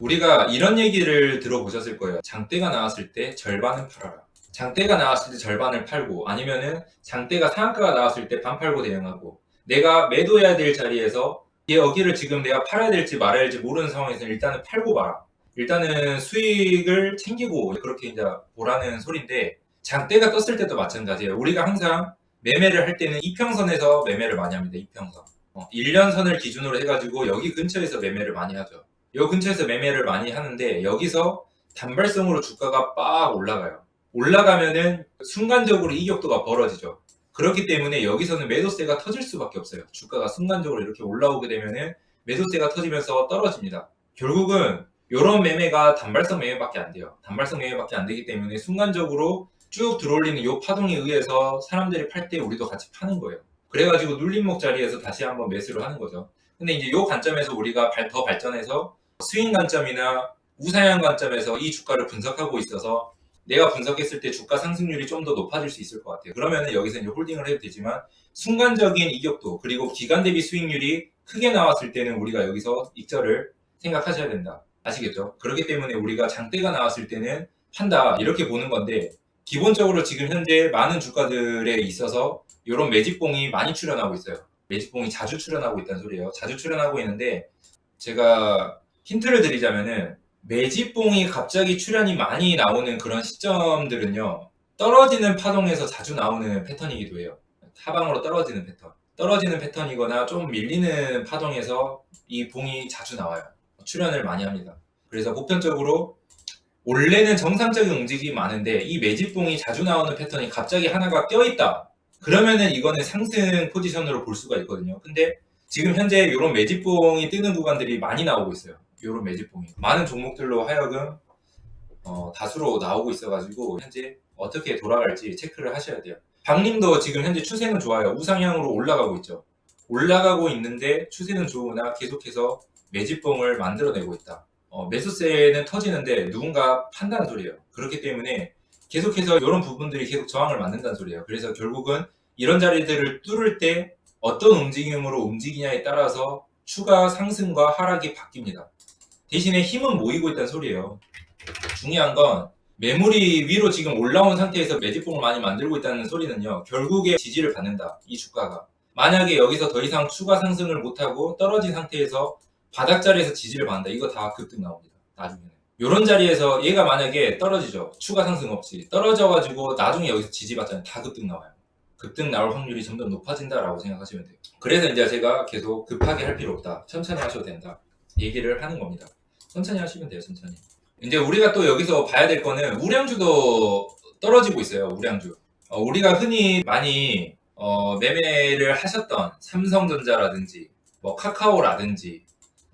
우리가 이런 얘기를 들어보셨을 거예요. 장대가 나왔을 때 절반은 팔아라. 장대가 나왔을 때 절반을 팔고 아니면은 장대가 상한가가 나왔을 때 반 팔고 대응하고 내가 매도해야 될 자리에서 여기를 지금 내가 팔아야 될지 말아야 될지 모르는 상황에서 일단은 팔고 봐라. 일단은 수익을 챙기고 그렇게 이제 보라는 소리인데 장대가 떴을 때도 마찬가지예요. 우리가 항상 매매를 할 때는 이평선에서 매매를 많이 합니다. 이평선. 어, 1년선을 기준으로 해가지고 여기 근처에서 매매를 많이 하죠. 이 근처에서 매매를 많이 하는데 여기서 단발성으로 주가가 빡 올라가요. 올라가면은 순간적으로 이격도가 벌어지죠. 그렇기 때문에 여기서는 매도세가 터질 수밖에 없어요. 주가가 순간적으로 이렇게 올라오게 되면은 매도세가 터지면서 떨어집니다. 결국은 이런 매매가 단발성 매매밖에 안 돼요. 단발성 매매밖에 안 되기 때문에 순간적으로 쭉 들어올리는 이 파동에 의해서 사람들이 팔 때 우리도 같이 파는 거예요. 그래가지고 눌림목 자리에서 다시 한번 매수를 하는 거죠. 근데 이제 이 관점에서 우리가 발- 더 발전해서 스윙 관점이나 우상향 관점에서 이 주가를 분석하고 있어서 내가 분석했을 때 주가 상승률이 좀 더 높아질 수 있을 것 같아요. 그러면은 여기서 이제 홀딩을 해도 되지만 순간적인 이격도 그리고 기간 대비 수익률이 크게 나왔을 때는 우리가 여기서 익절을 생각하셔야 된다. 아시겠죠? 그렇기 때문에 우리가 장대가 나왔을 때는 판다 이렇게 보는 건데 기본적으로 지금 현재 많은 주가들에 있어서 이런 매집봉이 많이 출현하고 있어요. 매집봉이 자주 출현하고 있다는 소리예요. 자주 출현하고 있는데 제가 힌트를 드리자면은 매집봉이 갑자기 출현이 많이 나오는 그런 시점들은요. 떨어지는 파동에서 자주 나오는 패턴이기도 해요. 하방으로 떨어지는 패턴. 떨어지는 패턴이거나 좀 밀리는 파동에서 이 봉이 자주 나와요. 출현을 많이 합니다. 그래서 보편적으로 원래는 정상적인 움직임이 많은데 이 매집봉이 자주 나오는 패턴이 갑자기 하나가 껴있다. 그러면은 이거는 상승 포지션으로 볼 수가 있거든요. 근데 지금 현재 이런 매집봉이 뜨는 구간들이 많이 나오고 있어요. 이런 매집봉이 많은 종목들로 하여금 어, 다수로 나오고 있어가지고 현재 어떻게 돌아갈지 체크를 하셔야 돼요. 박님도 지금 현재 추세는 좋아요. 우상향으로 올라가고 있죠. 올라가고 있는데 추세는 좋으나 계속해서 매집봉을 만들어내고 있다. 어, 매수세는 터지는데 누군가 판다는 소리예요. 그렇기 때문에 계속해서 이런 부분들이 계속 저항을 만든다는 소리예요. 그래서 결국은 이런 자리들을 뚫을 때 어떤 움직임으로 움직이냐에 따라서 추가 상승과 하락이 바뀝니다. 대신에 힘은 모이고 있다는 소리예요. 중요한 건 매물이 위로 지금 올라온 상태에서 매집봉을 많이 만들고 있다는 소리는요. 결국에 지지를 받는다. 이 주가가. 만약에 여기서 더 이상 추가 상승을 못하고 떨어진 상태에서 바닥 자리에서 지지를 받는다. 이거 다 급등 나옵니다. 나중에는. 이런 자리에서 얘가 만약에 떨어지죠. 추가 상승 없이. 떨어져가지고 나중에 여기서 지지받잖아요. 다 급등 나와요. 급등 나올 확률이 점점 높아진다라고 생각하시면 돼요. 그래서 이제 제가 계속 급하게 할 필요 없다. 천천히 하셔도 된다. 얘기를 하는 겁니다. 천천히 하시면 돼요. 천천히. 이제 우리가 또 여기서 봐야 될 거는 우량주도 떨어지고 있어요. 우량주. 어, 우리가 흔히 많이 어, 매매를 하셨던 삼성전자라든지 뭐 카카오라든지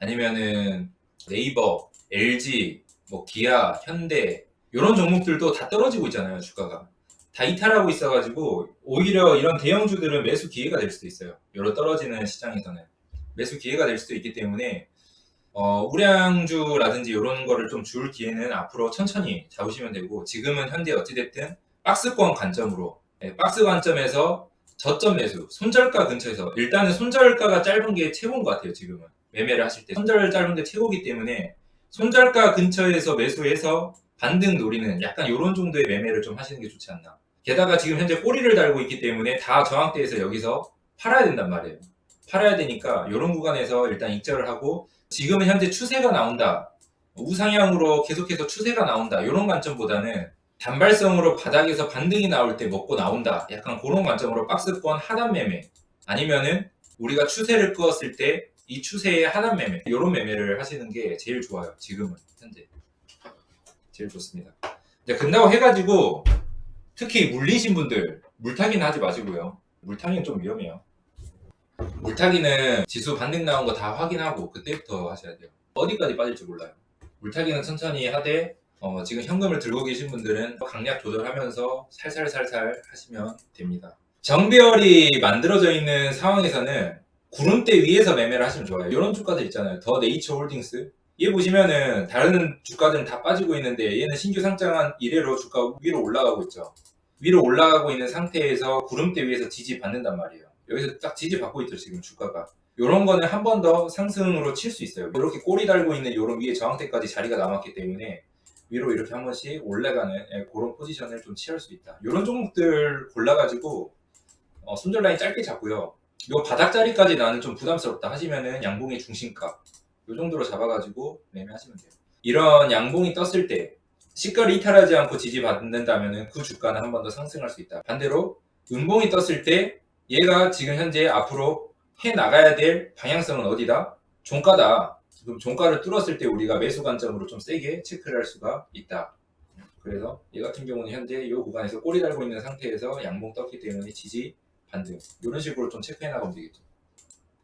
아니면은 네이버, LG, 뭐 기아, 현대 이런 종목들도 다 떨어지고 있잖아요. 주가가. 다 이탈하고 있어가지고 오히려 이런 대형주들은 매수 기회가 될 수도 있어요. 이런 떨어지는 시장에서는 매수 기회가 될 수도 있기 때문에 어, 우량주라든지 이런 거를 좀 줄 기회는 앞으로 천천히 잡으시면 되고 지금은 현재 어찌됐든 박스권 관점으로 예, 박스 관점에서 저점 매수 손절가 근처에서 일단은 손절가가 짧은 게 최고인 것 같아요 지금은. 매매를 하실 때. 손절 짧은 게 최고기 때문에 손절가 근처에서 매수해서 반등 노리는 약간 이런 정도의 매매를 좀 하시는 게 좋지 않나. 게다가 지금 현재 꼬리를 달고 있기 때문에 다 저항대에서 여기서 팔아야 된단 말이에요 팔아야 되니까 이런 구간에서 일단 익절을 하고 지금은 현재 추세가 나온다. 우상향으로 계속해서 추세가 나온다. 이런 관점보다는 단발성으로 바닥에서 반등이 나올 때 먹고 나온다. 약간 그런 관점으로 박스권 하단 매매. 아니면은 우리가 추세를 끄었을 때 이 추세의 하단 매매. 이런 매매를 하시는 게 제일 좋아요. 지금은 현재. 제일 좋습니다. 이제 끝나고 해가지고 특히 물리신 분들 물타기는 하지 마시고요. 물타기는 좀 위험해요. 물타기는 지수 반등 나온 거 다 확인하고 그때부터 하셔야 돼요. 어디까지 빠질지 몰라요. 물타기는 천천히 하되 어, 지금 현금을 들고 계신 분들은 강약 조절하면서 살살살살 하시면 됩니다. 정배열이 만들어져 있는 상황에서는 구름대 위에서 매매를 하시면 좋아요. 이런 주가들 있잖아요. 더 네이처 홀딩스. 얘 보시면은 다른 주가들은 다 빠지고 있는데 얘는 신규 상장한 이래로 주가 위로 올라가고 있죠. 위로 올라가고 있는 상태에서 구름대 위에서 지지 받는단 말이에요. 여기서 딱 지지 받고 있죠 지금 주가가 이런 거는 한 번 더 상승으로 칠 수 있어요. 이렇게 꼬리 달고 있는 이런 위에 저항대까지 자리가 남았기 때문에 위로 이렇게 한 번씩 올라가는 예, 그런 포지션을 좀 취할 수 있다. 이런 종목들 골라가지고 어, 손절 라인 짧게 잡고요. 요 바닥 자리까지 나는 좀 부담스럽다 하시면은 양봉의 중심가 요 정도로 잡아가지고 매매하시면 돼요. 이런 양봉이 떴을 때 시가를 이탈하지 않고 지지받는다면은 그 주가는 한 번 더 상승할 수 있다. 반대로 음봉이 떴을 때 얘가 지금 현재 앞으로 해 나가야 될 방향성은 어디다? 종가다. 그럼 종가를 뚫었을 때 우리가 매수 관점으로 좀 세게 체크를 할 수가 있다. 그래서 얘 같은 경우는 현재 이 구간에서 꼬리 달고 있는 상태에서 양봉 떴기 때문에 지지 반등 이런 식으로 좀 체크해 나가면 되겠죠.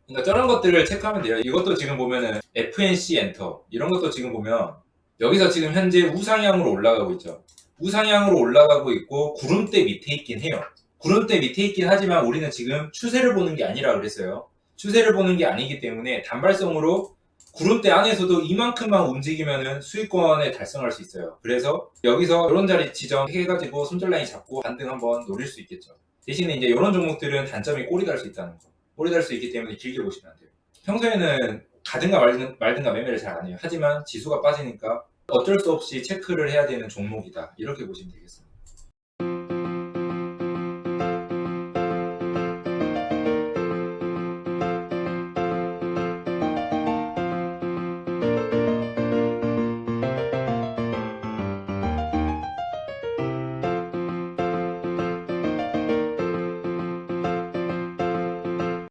그러니까 저런 것들을 체크하면 돼요. 이것도 지금 보면은 FNC 엔터 이런 것도 지금 보면 여기서 지금 현재 우상향으로 올라가고 있죠. 우상향으로 올라가고 있고 구름대 밑에 있긴 해요. 구름대 밑에 있긴 하지만 우리는 지금 추세를 보는 게 아니라 그랬어요. 추세를 보는 게 아니기 때문에 단발성으로 구름대 안에서도 이만큼만 움직이면은 수익권에 달성할 수 있어요. 그래서 여기서 이런 자리 지정해가지고 손절 라인 잡고 반등 한번 노릴 수 있겠죠. 대신에 이제 이런 종목들은 단점이 꼬리 달 수 있다는 거. 꼬리 달 수 있기 때문에 길게 보시면 안 돼요. 평소에는 가든가 말든, 말든가 매매를 잘 안 해요. 하지만 지수가 빠지니까 어쩔 수 없이 체크를 해야 되는 종목이다. 이렇게 보시면 되겠습니다.